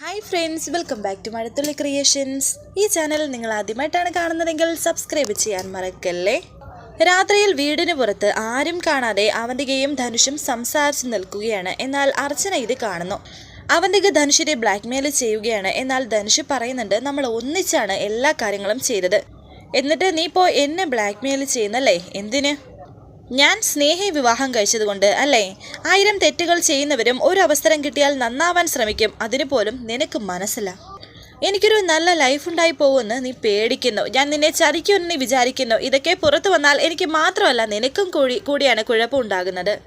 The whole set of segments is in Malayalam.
Hi friends welcome back to Mazhathulli creations ഈ ചാനൽ നിങ്ങൾ ആദ്യമായിട്ടാണ് കാണുന്നതെങ്കിൽ സബ്സ്ക്രൈബ് ചെയ്യാൻ മറക്കല്ലേ? രാത്രിയിൽ വീടിന് പുറത്ത് ആരും കാണാതെ അവന്തികയും ധനുഷും സംസാരിച്ച് നിൽക്കുകയാണ്. എന്നാൽ അർച്ചന ഇത് കാണുന്നു. അവന്തിക ധനുഷിനെ ബ്ലാക്ക്മെയിൽ ചെയ്യുകയാണ്. എന്നാൽ ധനുഷ് പറയുന്നുണ്ട് നമ്മൾ ഒന്നിച്ചാണ് എല്ലാ കാര്യങ്ങളും ചെയ്തത്. എന്നിട്ട് നീ ഇപ്പോൾ എന്നെ ബ്ലാക്ക്മെയിൽ ചെയ്യുന്നല്ലേ? എന്തിന്? ഞാൻ സ്നേഹ വിവാഹം കഴിച്ചതുകൊണ്ട് അല്ലേ? ആയിരം തെറ്റുകൾ ചെയ്യുന്നവരും ഒരു അവസരം കിട്ടിയാൽ നന്നാവാൻ ശ്രമിക്കും. അതിന് പോലും നിനക്ക് മനസ്സില്ല. എനിക്കൊരു നല്ല ലൈഫ് ഉണ്ടായി പോകുമെന്ന് നീ പേടിക്കുന്നു. ഞാൻ നിന്നെ ചതിക്കുമെന്ന് നീ വിചാരിക്കുന്നു. ഇതൊക്കെ പുറത്തു വന്നാൽ എനിക്ക് മാത്രമല്ല നിനക്കും കൂടി കൂടിയാണ് കുഴപ്പമുണ്ടാകുന്നത്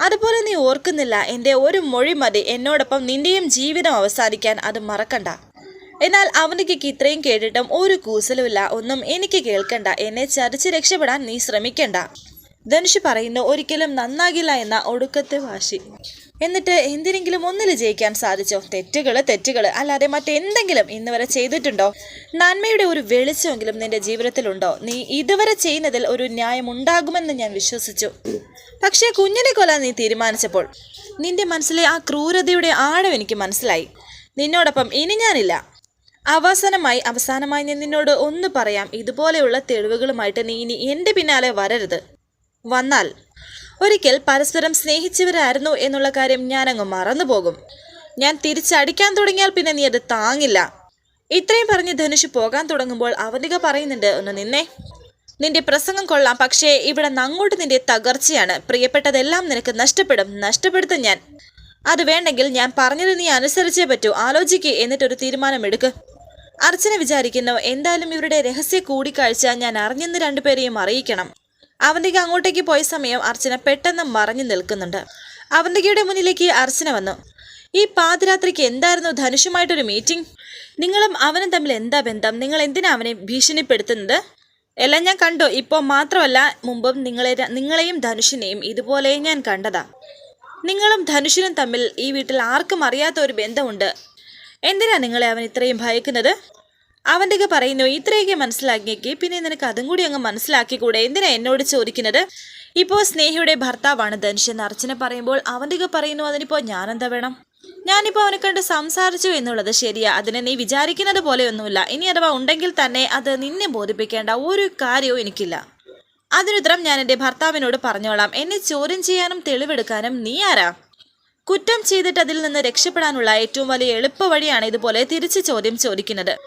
അതുപോലെ നീ ഓർക്കുന്നില്ല എന്റെ ഒരു മൊഴി മതി. എന്നോടൊപ്പം നിന്റെയും ജീവിതം അവസാനിക്കാൻ അത് മറക്കണ്ട. എന്നാൽ അവനിക്ക് ഇത്രയും കേട്ടിട്ടും ഒരു കൂസലുമില്ല. ഒന്നും എനിക്ക് കേൾക്കണ്ട. എന്നെ ചതിച്ച് രക്ഷപ്പെടാൻ നീ ശ്രമിക്കണ്ട. ധനുഷ് പറയുന്നു ഒരിക്കലും നന്നാകില്ല എന്ന ഒടുക്കത്തെ വാശി. എന്നിട്ട് എന്തിനെങ്കിലും ഒന്നിൽ ജയിക്കാൻ സാധിച്ചോ? തെറ്റുകൾ തെറ്റുകൾ. അല്ലാതെ മറ്റെന്തെങ്കിലും ഇന്ന് വരെ ചെയ്തിട്ടുണ്ടോ? നന്മയുടെ ഒരു വെളിച്ചമെങ്കിലും നിന്റെ ജീവിതത്തിലുണ്ടോ? നീ ഇതുവരെ ചെയ്യുന്നതിൽ ഒരു ന്യായം ഉണ്ടാകുമെന്ന് ഞാൻ വിശ്വസിച്ചു. പക്ഷേ കുഞ്ഞിനെ കൊല്ലാൻ നീ തീരുമാനിച്ചപ്പോൾ നിന്റെ മനസ്സിലെ ആ ക്രൂരതയുടെ ആഴം എനിക്ക് മനസ്സിലായി. നിന്നോടൊപ്പം ഇനി ഞാനില്ല. അവസാനമായി അവസാനമായി ഞാൻ നിന്നോട് ഒന്ന് പറയാം. ഇതുപോലെയുള്ള തെളിവുകളുമായിട്ട് നീ ഇനി എന്റെ പിന്നാലെ വരരുത്. വന്നാൽ ഒരിക്കൽ പരസ്പരം സ്നേഹിച്ചവരായിരുന്നു എന്നുള്ള കാര്യം ഞാനങ്ങ് മറന്നുപോകും. ഞാൻ തിരിച്ചടിക്കാൻ തുടങ്ങിയാൽ പിന്നെ നീ അത് താങ്ങില്ല. ഇത്രയും പറഞ്ഞ് ധനുഷ് പോകാൻ തുടങ്ങുമ്പോൾ അവനിക പറയുന്നുണ്ട് ഒന്ന് നിന്നെ. നിന്റെ പ്രസംഗം കൊള്ളാം പക്ഷേ ഇവിടെ നങ്ങോട്ട് നിന്റെ തകർച്ചയാണ്. പ്രിയപ്പെട്ടതെല്ലാം നിനക്ക് നഷ്ടപ്പെടും നഷ്ടപ്പെടുത്തും ഞാൻ. അത് വേണ്ടെങ്കിൽ ഞാൻ പറഞ്ഞത് നീ അനുസരിച്ചേ പറ്റൂ. ആലോചിക്കുക എന്നിട്ടൊരു തീരുമാനമെടുക്ക്. അർച്ചന വിചാരിക്കുന്നു എന്തായാലും ഇവരുടെ രഹസ്യ കൂടിക്കാഴ്ച ഞാൻ അറിഞ്ഞെന്ന് രണ്ടുപേരെയും അറിയിക്കണം. അവന്തിക അങ്ങോട്ടേക്ക് പോയ സമയം അർച്ചന പെട്ടെന്ന് മറഞ്ഞു നിൽക്കുന്നുണ്ട്. അവന്തികയുടെ മുന്നിലേക്ക് അർച്ചന വന്നു. ഈ പാതിരാത്രിക്ക് എന്തായിരുന്നു ധനുഷുമായിട്ടൊരു മീറ്റിംഗ് നിങ്ങളും അവനും തമ്മിൽ എന്താ ബന്ധം? നിങ്ങൾ എന്തിനാ അവനെ ഭീഷണിപ്പെടുത്തുന്നത്? എല്ലാം ഞാൻ കണ്ടു. ഇപ്പോൾ മാത്രമല്ല മുമ്പും നിങ്ങളെ നിങ്ങളെയും ധനുഷിനെയും ഇതുപോലെ ഞാൻ കണ്ടതാ. നിങ്ങളും ധനുഷിനും തമ്മിൽ ഈ വീട്ടിൽ ആർക്കും അറിയാത്ത ഒരു ബന്ധമുണ്ട്. എന്തിനാ നിങ്ങളെ അവൻ ഇത്രയും ഭയക്കുന്നത്? അവന്റെ പറയുന്നു ഇത്രയൊക്കെ മനസ്സിലാക്കിയേക്ക് പിന്നെ നിനക്ക് അതും കൂടി അങ്ങ് മനസ്സിലാക്കിക്കൂടെ? എന്തിനാ എന്നോട് ചോദിക്കുന്നത്? ഇപ്പോൾ സ്നേഹയുടെ ഭർത്താവാണ് ധനുഷ് അർച്ചന പറയുമ്പോൾ അവന്റെ പറയുന്നു അതിനിപ്പോൾ ഞാനെന്താ വേണം? ഞാനിപ്പോൾ അവനെ കണ്ട് സംസാരിച്ചു എന്നുള്ളത് ശരിയാ. അതിനെ നീ വിചാരിക്കുന്നത് പോലെയൊന്നുമില്ല. ഇനി അഥവാ ഉണ്ടെങ്കിൽ തന്നെ അത് നിന്നെ ബോധിപ്പിക്കേണ്ട ഒരു കാര്യവും എനിക്കില്ല. അതിനുത്തരം ഞാൻ എന്റെ ഭർത്താവിനോട് പറഞ്ഞോളാം. എന്നെ ചോദ്യം ചെയ്യാനും തെളിവെടുക്കാനും നീ ആരാ? കുറ്റം ചെയ്തിട്ട് അതിൽ നിന്ന് രക്ഷപ്പെടാനുള്ള ഏറ്റവും വലിയ എളുപ്പ വഴിയാണ് ഇതുപോലെ തിരിച്ച് ചോദ്യം ചോദിക്കുന്നത്.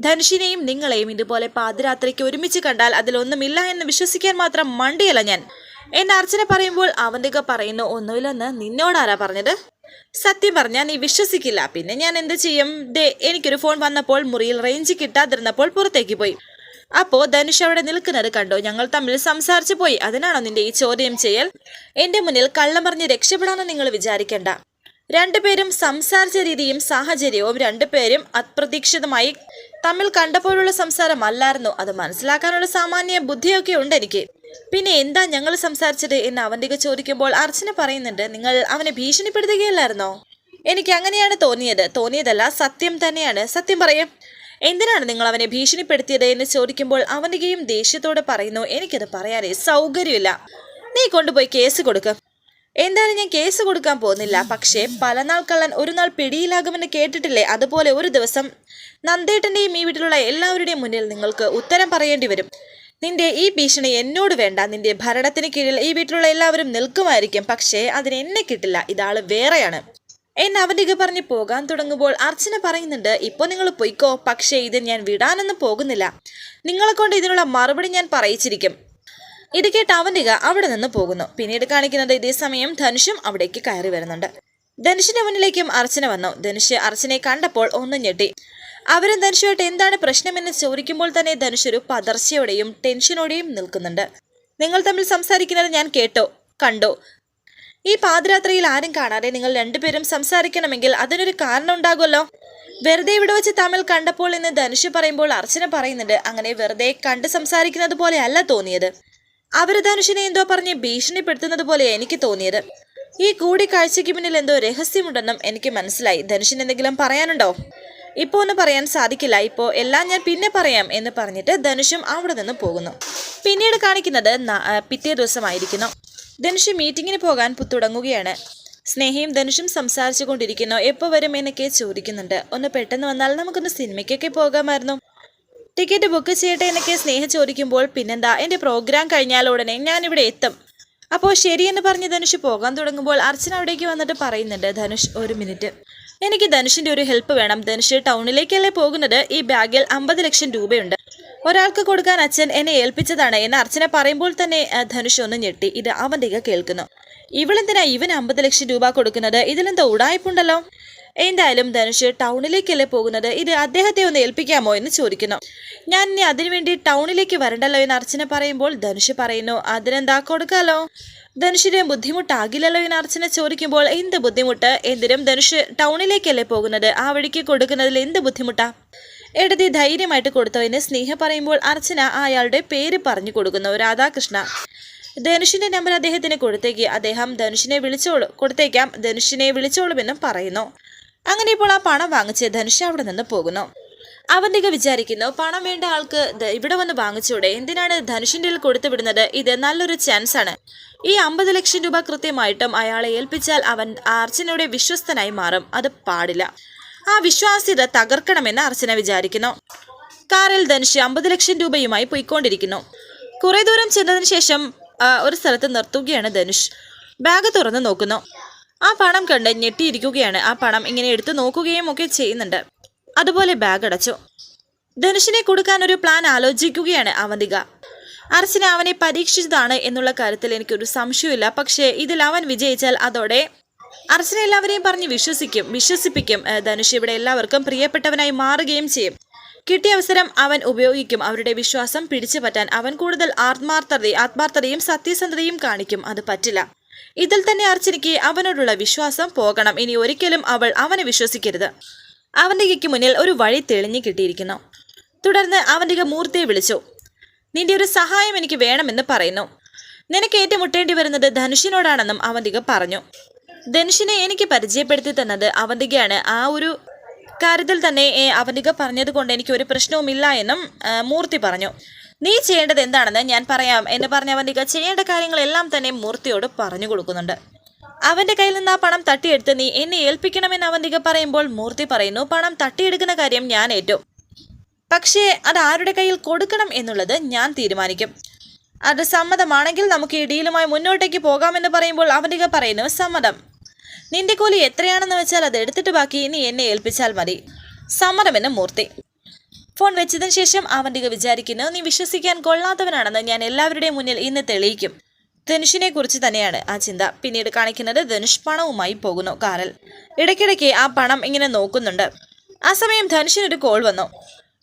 ധനുഷിനെയും നിങ്ങളെയും ഇതുപോലെ പാതിരാത്രിക്ക് ഒരുമിച്ച് കണ്ടാൽ അതിലൊന്നുമില്ല എന്ന് വിശ്വസിക്കാൻ മാത്രം മണ്ടിയല്ല ഞാൻ. എന്നെ അർച്ചന പറയുമ്പോൾ അവന്റെ പറയുന്നു ഒന്നുമില്ലെന്ന് നിന്നോടാരാ പറഞ്ഞത്? സത്യം പറഞ്ഞാൽ നീ വിശ്വസിക്കില്ല. പിന്നെ ഞാൻ എന്ത് ചെയ്യും? ദേ എനിക്കൊരു ഫോൺ വന്നപ്പോൾ മുറിയിൽ റേഞ്ച് കിട്ടാതിരുന്നപ്പോൾ പുറത്തേക്ക് പോയി. അപ്പോ ധനുഷ് അവിടെ നിൽക്കുന്നത് കണ്ടോ. ഞങ്ങൾ തമ്മിൽ സംസാരിച്ചു പോയി. അതിനാണോ നിന്റെ ഈ ചോദ്യം ചെയ്യൽ? എന്റെ മുന്നിൽ കള്ളം പറഞ്ഞ് രക്ഷപ്പെടാനോ നിങ്ങൾ വിചാരിക്കണ്ട. രണ്ടുപേരും സംസാരിച്ച രീതിയും സാഹചര്യവും രണ്ടുപേരും അപ്രതീക്ഷിതമായി തമ്മിൽ കണ്ടപ്പോഴുള്ള സംസാരം അല്ലായിരുന്നു അത് മനസ്സിലാക്കാനുള്ള സാമാന്യ ബുദ്ധിയൊക്കെ ഉണ്ട് എനിക്ക്. പിന്നെ എന്താ ഞങ്ങൾ സംസാരിച്ചത് എന്ന് അവന്റെ ചോദിക്കുമ്പോൾ അർച്ചന പറയുന്നുണ്ട് നിങ്ങൾ അവനെ ഭീഷണിപ്പെടുത്തുകയല്ലായിരുന്നോ? എനിക്ക് അങ്ങനെയാണ് തോന്നിയത്. തോന്നിയതല്ല സത്യം തന്നെയാണ്. സത്യം പറയാം. എന്തിനാണ് നിങ്ങൾ അവനെ ഭീഷണിപ്പെടുത്തിയത് എന്ന് ചോദിക്കുമ്പോൾ അവന്റെയും ദേഷ്യത്തോടെ പറയുന്നു എനിക്കത് പറയാനേ സൗകര്യമില്ല. നീ കൊണ്ടുപോയി കേസ് കൊടുക്ക്. എന്തായാലും ഞാൻ കേസ് കൊടുക്കാൻ പോകുന്നില്ല? പക്ഷേ പല നാൾ കള്ളൻ ഒരു നാൾ പിടിയിലാകുമെന്ന് കേട്ടിട്ടില്ലേ? അതുപോലെ ഒരു ദിവസം നന്ദേട്ടന്റെയും ഈ വീട്ടിലുള്ള എല്ലാവരുടെയും മുന്നിൽ നിങ്ങൾക്ക് ഉത്തരം പറയേണ്ടി വരും. നിന്റെ ഈ ഭീഷണി എന്നോട് വേണ്ട. നിന്റെ ഭരണത്തിന് കീഴിൽ ഈ വീട്ടിലുള്ള എല്ലാവരും നിൽക്കുമായിരിക്കും. പക്ഷേ അതിന് എന്നെ കിട്ടില്ല. ഇതാൾ വേറെയാണ്. എന്ന് അവന്റെ പറഞ്ഞ് പോകാൻ തുടങ്ങുമ്പോൾ അർച്ചന പറയുന്നുണ്ട് ഇപ്പോൾ നിങ്ങൾ പൊയ്ക്കോ. പക്ഷേ ഇത് ഞാൻ വിടാനൊന്നും പോകുന്നില്ല. നിങ്ങളെക്കൊണ്ട് ഇതിനുള്ള മറുപടി ഞാൻ പറയിച്ചിരിക്കും. ഇത് കേട്ട് അവന്തിക അവിടെ നിന്ന് പോകുന്നു. പിന്നീട് കാണിക്കുന്നത് ഇതേ സമയം ധനുഷും അവിടേക്ക് കയറി വരുന്നുണ്ട്. ധനുഷിന്റെ മുന്നിലേക്കും അർച്ചന വന്നു. ധനുഷ് അർച്ചനെ കണ്ടപ്പോൾ ഒന്ന് ഞെട്ടി. അവരും ധനുഷുമായിട്ട് എന്താണ് പ്രശ്നമെന്ന് ചോദിക്കുമ്പോൾ തന്നെ ധനുഷ് ഒരു പതർച്ചയോടെയും ടെൻഷനോടെയും നിൽക്കുന്നുണ്ട്. നിങ്ങൾ തമ്മിൽ സംസാരിക്കുന്നത് ഞാൻ കേട്ടോ കണ്ടോ. ഈ പാദരാത്രിയിൽ ആരും കാണാതെ നിങ്ങൾ രണ്ടുപേരും സംസാരിക്കണമെങ്കിൽ അതിനൊരു കാരണം ഉണ്ടാകുമല്ലോ. വെറുതെ ഇവിടെ വെച്ച് തമ്മിൽ കണ്ടപ്പോൾ എന്ന് ധനുഷ് പറയുമ്പോൾ അർച്ചന പറയുന്നുണ്ട് അങ്ങനെ വെറുതെ കണ്ട് സംസാരിക്കുന്നത് പോലെയല്ല തോന്നിയത്. അവർ ധനുഷിനെ എന്തോ പറഞ്ഞ് ഭീഷണിപ്പെടുത്തുന്നത് പോലെ എനിക്ക് തോന്നിയത്. ഈ കൂടിക്കാഴ്ചയ്ക്ക് പിന്നിൽ എന്തോ രഹസ്യമുണ്ടെന്നും എനിക്ക് മനസ്സിലായി. ധനുഷിന് എന്തെങ്കിലും പറയാനുണ്ടോ? ഇപ്പോൾ ഒന്നും പറയാൻ സാധിക്കില്ല. ഇപ്പോൾ എല്ലാം ഞാൻ പിന്നെ പറയാം എന്ന് പറഞ്ഞിട്ട് ധനുഷും അവിടെ നിന്ന് പോകുന്നു. പിന്നീട് കാണിക്കുന്നത് പിറ്റേ ദിവസമായിരിക്കുന്നു. ധനുഷ് മീറ്റിങ്ങിന് പോകാൻ തുടങ്ങുകയാണ് സ്നേഹയും ധനുഷും സംസാരിച്ചു കൊണ്ടിരിക്കുന്നു എപ്പോൾ വരും എന്നൊക്കെ ചോദിക്കുന്നുണ്ട്. ഒന്ന് പെട്ടെന്ന് വന്നാൽ നമുക്കൊന്ന് സിനിമയ്ക്കൊക്കെ പോകാമായിരുന്നു. ടിക്കറ്റ് ബുക്ക് ചെയ്യട്ടെ എന്നൊക്കെ സ്നേഹ ചോദിക്കുമ്പോൾ പിന്നെന്താ എന്റെ പ്രോഗ്രാം കഴിഞ്ഞാൽ ഉടനെ ഞാനിവിടെ എത്തും. അപ്പോൾ ശരിയെന്ന് പറഞ്ഞ് ധനുഷ് പോകാൻ തുടങ്ങുമ്പോൾ അർച്ചന അവിടേക്ക് വന്നിട്ട് പറയുന്നുണ്ട് ധനുഷ് ഒരു മിനിറ്റ്. എനിക്ക് ധനുഷിന്റെ ഒരു ഹെൽപ്പ് വേണം. ധനുഷ് ടൗണിലേക്കല്ലേ പോകുന്നത്? ഈ ബാഗിൽ അമ്പത് ലക്ഷം രൂപയുണ്ട്. ഒരാൾക്ക് കൊടുക്കാൻ അച്ഛൻ എന്നെ ഏൽപ്പിച്ചതാണ് എന്ന് അർച്ചന പറയുമ്പോൾ തന്നെ ധനുഷ് ഒന്ന് ഞെട്ടി. ഇത് അവന്റെ കേൾക്കുന്നു. ഇവളെന്തിനാ ഇവന് അമ്പത് ലക്ഷം രൂപ കൊടുക്കുന്നത്? ഇതിലെന്താ ഉടായ്പുണ്ടല്ലോ. എന്തായാലും ധനുഷ് ടൗണിലേക്കല്ലേ പോകുന്നത്? ഇത് അദ്ദേഹത്തെ ഒന്ന് ഏൽപ്പിക്കാമോ എന്ന് ചോദിക്കുന്നു. ഞാൻ ഇനി അതിനുവേണ്ടി ടൗണിലേക്ക് വരണ്ടല്ലോ എന്ന് അർച്ചന പറയുമ്പോൾ ധനുഷ് പറയുന്നു അതിനെന്താ കൊടുക്കാലോ? ധനുഷിന് ബുദ്ധിമുട്ടാകില്ലല്ലോ എന്ന് അർച്ചന ചോദിക്കുമ്പോൾ എന്ത് ബുദ്ധിമുട്ട്? എന്തിനും ധനുഷ് ടൗണിലേക്കല്ലേ പോകുന്നത്? ആ വഴിക്ക് കൊടുക്കുന്നതിൽ എന്ത് ബുദ്ധിമുട്ടാ? എഴുതി ധൈര്യമായിട്ട് കൊടുത്തോ എന്ന് സ്നേഹ പറയുമ്പോൾ അർച്ചന അയാളുടെ പേര് പറഞ്ഞു കൊടുക്കുന്നു രാധാകൃഷ്ണ. ധനുഷിന്റെ നമ്പർ അദ്ദേഹത്തിന് കൊടുത്തേക്ക്. അദ്ദേഹം ധനുഷിനെ വിളിച്ചോളൂ കൊടുത്തേക്കാം. ധനുഷിനെ വിളിച്ചോളുമെന്നും പറയുന്നു. അങ്ങനെ ഇപ്പോൾ ആ പണം വാങ്ങിച്ച് ധനുഷ് അവിടെ നിന്ന് പോകുന്നു. അവന്തിക വിചാരിക്കുന്നു പണം വേണ്ട ആൾക്ക് ഇവിടെ വന്ന് വാങ്ങിച്ചൂടെ. എന്തിനാണ് ധനുഷിന്റെ കൊടുത്തു വിടുന്നത്? ഇത് നല്ലൊരു ചാൻസ് ആണ്. ഈ അമ്പത് ലക്ഷം രൂപ കൃത്യമായിട്ടും അയാളെ ഏൽപ്പിച്ചാൽ അവൻ അർച്ചനയുടെ വിശ്വസ്തനായി മാറും. അത് പാടില്ല. ആ വിശ്വാസ്യത തകർക്കണമെന്ന് അർച്ചന വിചാരിക്കുന്നു. കാറിൽ ധനുഷ് അമ്പത് ലക്ഷം രൂപയുമായി പോയിക്കൊണ്ടിരിക്കുന്നു. കുറേ ദൂരം ചെന്നതിന് ശേഷം ഒരു സ്ഥലത്ത് നിർത്തുകയാണ് ധനുഷ്. ബാഗ് തുറന്ന് നോക്കുന്നു. ആ പണം കണ്ട് ഞെട്ടിയിരിക്കുകയാണ്. ആ പണം ഇങ്ങനെ എടുത്തു നോക്കുകയും ഒക്കെ ചെയ്യുന്നുണ്ട്. അതുപോലെ ബാഗ് അടച്ചു. ധനുഷിനെ കൊടുക്കാൻ ഒരു പ്ലാൻ ആലോചിക്കുകയാണ് അവന്തിക. അർച്ചന അവനെ പരീക്ഷിച്ചതാണ് എന്നുള്ള കാര്യത്തിൽ എനിക്കൊരു സംശയമില്ല പക്ഷേ ഇതിൽ അവൻ വിജയിച്ചാൽ അതോടെ അർച്ചന എല്ലാവരെയും പറഞ്ഞ് വിശ്വസിക്കും. വിശ്വസിപ്പിക്കും. ധനുഷ് ഇവിടെ എല്ലാവർക്കും പ്രിയപ്പെട്ടവനായി മാറുകയും ചെയ്യും. കിട്ടിയ അവസരം അവൻ ഉപയോഗിക്കും. അവരുടെ വിശ്വാസം പിടിച്ചു പറ്റാൻ അവൻ കൂടുതൽ ആത്മാർത്ഥത ആത്മാർത്ഥതയും സത്യസന്ധതയും കാണിക്കും. അത് പറ്റില്ല. ഇതിൽ തന്നെ അർച്ചനയ്ക്ക് അവനോടുള്ള വിശ്വാസം പോകണം. ഇനി ഒരിക്കലും അവൾ അവനെ വിശ്വസിക്കരുത്. അവന്തികയ്ക്ക് മുന്നിൽ ഒരു വഴി തെളിഞ്ഞു കിട്ടിയിരിക്കുന്നു. തുടർന്ന് അവന്തിക മൂർത്തിയെ വിളിച്ചു. നിന്റെ ഒരു സഹായം എനിക്ക് വേണമെന്ന് പറയുന്നു. നിനക്ക് ഏറ്റുമുട്ടേണ്ടി വരുന്നത് ധനുഷിനോടാണെന്നും അവന്തിക പറഞ്ഞു. ധനുഷിനെ എനിക്ക് പരിചയപ്പെടുത്തി തന്നത് അവന്തികയാണ് ആ ഒരു കാര്യത്തിൽ തന്നെ അവന്തിക പറഞ്ഞത് കൊണ്ട് എനിക്ക് ഒരു പ്രശ്നവുമില്ല എന്നും മൂർത്തി പറഞ്ഞു. നീ ചെയ്യേണ്ടത് എന്താണെന്ന് ഞാൻ പറയാം എന്ന് പറഞ്ഞ അവന്തിക ചെയ്യേണ്ട കാര്യങ്ങളെല്ലാം തന്നെ മൂർത്തിയോട് പറഞ്ഞു കൊടുക്കുന്നുണ്ട്. അവന്റെ കയ്യിൽ നിന്ന് ആ പണം തട്ടിയെടുത്ത് നീ എന്നെ ഏൽപ്പിക്കണമെന്ന് അവന്തിക പറയുമ്പോൾ മൂർത്തി പറയുന്നു പണം തട്ടിയെടുക്കുന്ന കാര്യം ഞാൻ ഏറ്റു. പക്ഷേ അത് ആരുടെ കയ്യിൽ കൊടുക്കണം എന്നുള്ളത് ഞാൻ തീരുമാനിക്കും. അത് സമ്മതമാണെങ്കിൽ നമുക്ക് ഈ ഡീലുമായി മുന്നോട്ടേക്ക് പോകാമെന്ന് പറയുമ്പോൾ അവന്തിക പറയുന്നു സമ്മതം. നിന്റെ കൂലി എത്രയാണെന്ന് വെച്ചാൽ അത് എടുത്തിട്ട് ബാക്കി നീ എന്നെ ഏൽപ്പിച്ചാൽ മതി. സമ്മതമെന്ന് മൂർത്തി. ഫോൺ വെച്ചതിന് ശേഷം അവന്തിക വിചാരിക്കുന്നു നീ വിശ്വസിക്കാൻ കൊള്ളാത്തവനാണെന്ന് ഞാൻ എല്ലാവരുടെയും മുന്നിൽ ഇന്ന് തെളിയിക്കും. ധനുഷിനെ കുറിച്ച് തന്നെയാണ് ആ ചിന്ത. പിന്നീട് കാണിക്കുന്നത് ധനുഷ് പണവുമായി പോകുന്നു കാറൽ. ഇടയ്ക്കിടയ്ക്ക് ആ പണം ഇങ്ങനെ നോക്കുന്നുണ്ട്. ആ സമയം ധനുഷിനൊരു കോൾ വന്നു.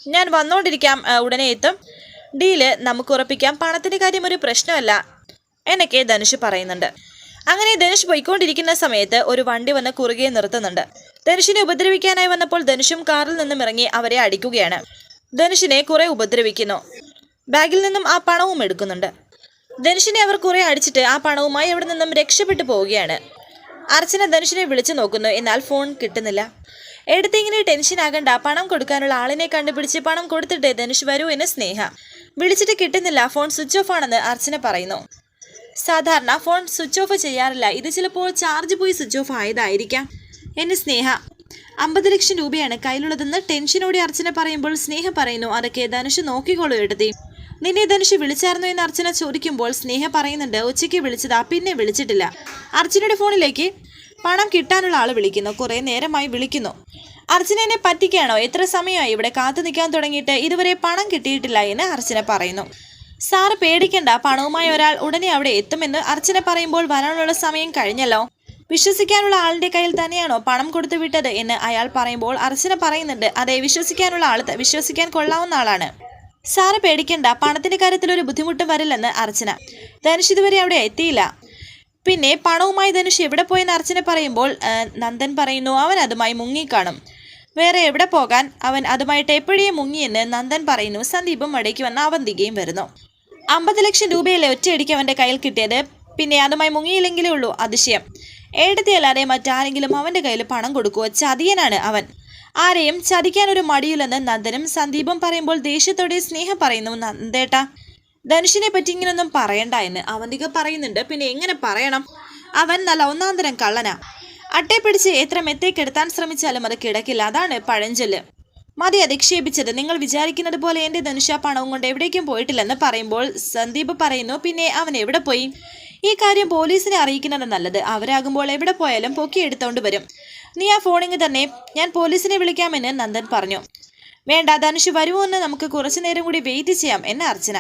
ഞാൻ വന്നുകൊണ്ടിരിക്കാം ഉടനെ എത്തും. ഡീൽ നമുക്ക് ഉറപ്പിക്കാം. പണത്തിന്റെ കാര്യം ഒരു പ്രശ്നമല്ല എന്നൊക്കെ ധനുഷ് പറയുന്നുണ്ട്. അങ്ങനെ ധനുഷ് പോയിക്കൊണ്ടിരിക്കുന്ന സമയത്ത് ഒരു വണ്ടി വന്ന് കുറുകെ നിർത്തുന്നുണ്ട്. ധനുഷിനെ ഉപദ്രവിക്കാനായി വന്നപ്പോൾ ധനുഷും കാറിൽ നിന്നും ഇറങ്ങി അവരെ അടിക്കുകയാണ്. ധനുഷിനെ കുറെ ഉപദ്രവിക്കുന്നു. ബാഗിൽ നിന്നും ആ പണവും എടുക്കുന്നുണ്ട്. ധനുഷിനെ അവർ കുറെ അടിച്ചിട്ട് ആ പണവുമായി അവിടെ നിന്നും രക്ഷപ്പെട്ടു പോവുകയാണ്. അർച്ചന ധനുഷിനെ വിളിച്ചു നോക്കുന്നു. എന്നാൽ ഫോൺ കിട്ടുന്നില്ല. എടുത്ത് ഇങ്ങനെ ടെൻഷൻ ആകണ്ട. പണം കൊടുക്കാനുള്ള ആളിനെ കണ്ടുപിടിച്ച് പണം കൊടുത്തിട്ട് ധനുഷ് വരൂ എന്ന് സ്നേഹ. വിളിച്ചിട്ട് കിട്ടുന്നില്ല. ഫോൺ സ്വിച്ച് ഓഫ് ആണെന്ന് അർച്ചന പറയുന്നു. സാധാരണ ഫോൺ സ്വിച്ച് ഓഫ് ചെയ്യാറില്ല. ഇത് ചിലപ്പോൾ ചാർജ് പോയി സ്വിച്ച് ഓഫ് ആയതായിരിക്കാം എന്നെ സ്നേഹ അമ്പത് ലക്ഷം രൂപയാണ് കയ്യിലുള്ളതെന്ന് ടെൻഷനോടെ അർച്ചന പറയുമ്പോൾ സ്നേഹ പറയുന്നു. അതൊക്കെ ധനുഷ് നോക്കിക്കോളൂ എടുത്തി നിന്നെ ധനുഷ് വിളിച്ചായിരുന്നു എന്ന് അർച്ചന ചോദിക്കുമ്പോൾ സ്നേഹ പറയുന്നുണ്ട്. ഉച്ചയ്ക്ക് വിളിച്ചതാ. പിന്നെ വിളിച്ചിട്ടില്ല. അർച്ചനയുടെ ഫോണിലേക്ക് പണം കിട്ടാനുള്ള ആൾ വിളിക്കുന്നു. കുറേ നേരമായി വിളിക്കുന്നു. അർച്ചനെ പറ്റിക്കാണോ എത്ര സമയമായി ഇവിടെ കാത്തു നിൽക്കാൻ തുടങ്ങിയിട്ട് ഇതുവരെ പണം കിട്ടിയിട്ടില്ല എന്ന് അർച്ചന പറയുന്നു. സാറ് പേടിക്കണ്ട. പണവുമായി ഒരാൾ ഉടനെ അവിടെ എത്തുമെന്ന് അർച്ചന പറയുമ്പോൾ വരാനുള്ള സമയം കഴിഞ്ഞല്ലോ. വിശ്വസിക്കാനുള്ള ആളുടെ കയ്യിൽ തന്നെയാണോ പണം കൊടുത്തു വിട്ടത് എന്ന് അയാൾ പറയുമ്പോൾ അർച്ചന പറയുന്നുണ്ട് അതെ വിശ്വസിക്കാനുള്ള ആൾ വിശ്വസിക്കാൻ കൊള്ളാവുന്ന ആളാണ്. സാറ് പേടിക്കണ്ട പണത്തിന്റെ കാര്യത്തിൽ ഒരു ബുദ്ധിമുട്ടും വരില്ലെന്ന് അർച്ചന. ധനുഷ് ഇതുവരെ അവിടെ എത്തിയില്ല. പിന്നെ പണവുമായി ധനുഷ് എവിടെ പോയെന്ന് അർച്ചന പറയുമ്പോൾ നന്ദൻ പറയുന്നു അവൻ അതുമായി മുങ്ങിക്കാണും. വേറെ എവിടെ പോകാൻ അവൻ അതുമായിട്ട് എപ്പോഴേ മുങ്ങിയെന്ന് നന്ദൻ പറയുന്നു. സന്ദീപും മടയ്ക്ക് വന്ന അവന്തികയും വരുന്നു. അമ്പത് ലക്ഷം രൂപയല്ലേ ഒറ്റയടിക്ക് അവന്റെ കയ്യിൽ കിട്ടിയത്? പിന്നെ അതുമായി മുങ്ങിയില്ലെങ്കിലേ ഉള്ളൂ അതിശയം. ഏടത്തി അല്ലാതെ മറ്റാരെങ്കിലും അവന്റെ കയ്യിൽ പണം കൊടുക്കുവോ? ചതിയനാണ് അവൻ. ആരെയും ചതിക്കാൻ ഒരു മടിയില്ലെന്ന് നന്ദനും സന്ദീപും പറയുമ്പോൾ ദേഷ്യത്തോടെ സ്നേഹം പറയുന്നു നന്ദേട്ട. ധനുഷിനെ പറ്റി ഇങ്ങനൊന്നും പറയണ്ട എന്ന് അവന്തിക പറയുന്നുണ്ട്. പിന്നെ എങ്ങനെ പറയണം? അവൻ നല്ല ഒന്നാന്തരം കള്ളനാ. അട്ടെ പിടിച്ച് എത്ര മെത്തേക്കെടുത്താൻ ശ്രമിച്ചാലും അത് കിടക്കില്ല. അതാണ് പഴഞ്ചൊല്ല്. മതി അധിക്ഷേപിച്ചത് നിങ്ങൾ വിചാരിക്കുന്നത് പോലെ എന്റെ ധനുഷ പണവും കൊണ്ട് എവിടേക്കും പോയിട്ടില്ലെന്ന് പറയുമ്പോൾ സന്ദീപ് പറയുന്നു. പിന്നെ അവൻ എവിടെ പോയി? ഈ കാര്യം പോലീസിനെ അറിയിക്കുന്നത് നല്ലത്. അവരാകുമ്പോൾ എവിടെ പോയാലും പൊക്കി എടുത്തോണ്ട് വരും. നീ ആ ഫോണിങ് തന്നെ. ഞാൻ പോലീസിനെ വിളിക്കാമെന്ന് നന്ദൻ പറഞ്ഞു. വേണ്ട ധനുഷ് വരുമോന്ന് നമുക്ക് കുറച്ചു നേരം കൂടി വെയിറ്റ് ചെയ്യാം എന്ന അർച്ചന.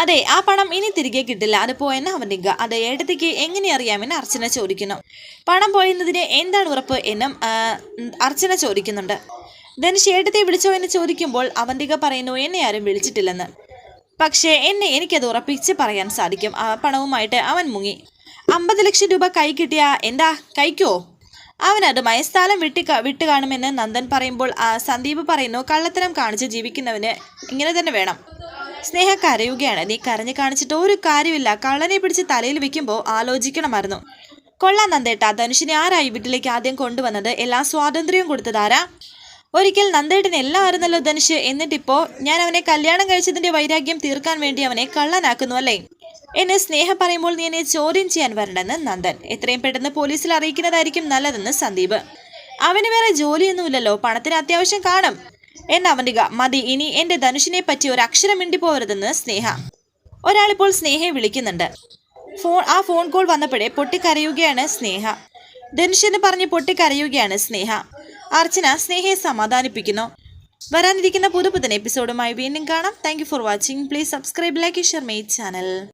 അതെ ആ പണം ഇനി തിരികെ കിട്ടില്ല. അത് പോയെന്ന് അവന്തിക അത് ഏടത്തേക്ക് എങ്ങനെ അറിയാമെന്ന് അർച്ചന ചോദിക്കുന്നു. പണം പോയെന്നതിന് എന്താണ് ഉറപ്പ് എന്നും അർച്ചന ചോദിക്കുന്നുണ്ട്. ധനുഷ് ഏട്ടത്തെ വിളിച്ചോ എന്ന് ചോദിക്കുമ്പോൾ അവന്തിക പറയുന്നു എന്നെ ആരും വിളിച്ചിട്ടില്ലെന്ന്. പക്ഷേ എന്നെ എനിക്കത് ഉറപ്പിച്ച് പറയാൻ സാധിക്കും. ആ പണവുമായിട്ട് അവൻ മുങ്ങി. അമ്പത് ലക്ഷം രൂപ കൈ കിട്ടിയ എന്താ? കൈക്കോ? അവനത് മയസ്ഥാലം വിട്ടി വിട്ടു കാണുമെന്ന് നന്ദൻ പറയുമ്പോൾ സന്ദീപ് പറയുന്നു കള്ളത്തരം കാണിച്ച് ജീവിക്കുന്നവന് ഇങ്ങനെ തന്നെ വേണം. സ്നേഹ കരയുകയാണ്. നീ കരഞ്ഞു കാണിച്ചിട്ട് ഒരു കാര്യമില്ല. കള്ളനെ പിടിച്ച് തലയിൽ വെക്കുമ്പോൾ ആലോചിക്കണമായിരുന്നു. കൊള്ളാം നന്ദേട്ട. ധനുഷിനെ ആരായി വീട്ടിലേക്ക് ആദ്യം കൊണ്ടുവന്നത്? എല്ലാ സ്വാതന്ത്ര്യവും കൊടുത്തതാരാ ഒരിക്കൽ നന്ദേട്ടൻ എല്ലാം ആയിരുന്നല്ലോ ധനുഷ്. എന്നിട്ടിപ്പോ ഞാൻ അവനെ കല്യാണം കഴിച്ചതിന്റെ വൈരാഗ്യം തീർക്കാൻ വേണ്ടി അവനെ കള്ളനാക്കുന്നു അല്ലേ? എന്നെ സ്നേഹം പറയുമ്പോൾ നീ എന്നെ ചോദ്യം ചെയ്യാൻ വരണ്ടെന്ന് നന്ദൻ. എത്രയും പെട്ടെന്ന് പോലീസിൽ അറിയിക്കുന്നതായിരിക്കും നല്ലതെന്ന് സന്ദീപ്. അവന് വേറെ ജോലിയൊന്നുമില്ലല്ലോ. പണത്തിന് അത്യാവശ്യം കാണും. എന്ന അവന്തിക മതി. ഇനി എന്റെ ധനുഷിനെ പറ്റി ഒരു അക്ഷരം മിണ്ടി പോകരുതെന്ന് സ്നേഹ ഒരാളിപ്പോൾ സ്നേഹയെ വിളിക്കുന്നുണ്ട്. ഫോൺ ആ ഫോൺ കോൾ വന്നപ്പോഴേ പൊട്ടിക്കരയുകയാണ് സ്നേഹ. ധനുഷെന്ന് പറഞ്ഞ് പൊട്ടിക്കരയുകയാണ് സ്നേഹ. അർച്ചന സ്നേഹയെ സമാധാനിപ്പിക്കുന്നു. വരാനിരിക്കുന്ന പുതു പുതിയ എപ്പിസോഡുമായി വീണ്ടും കാണാം. Thank for watching please subscribe like share my channel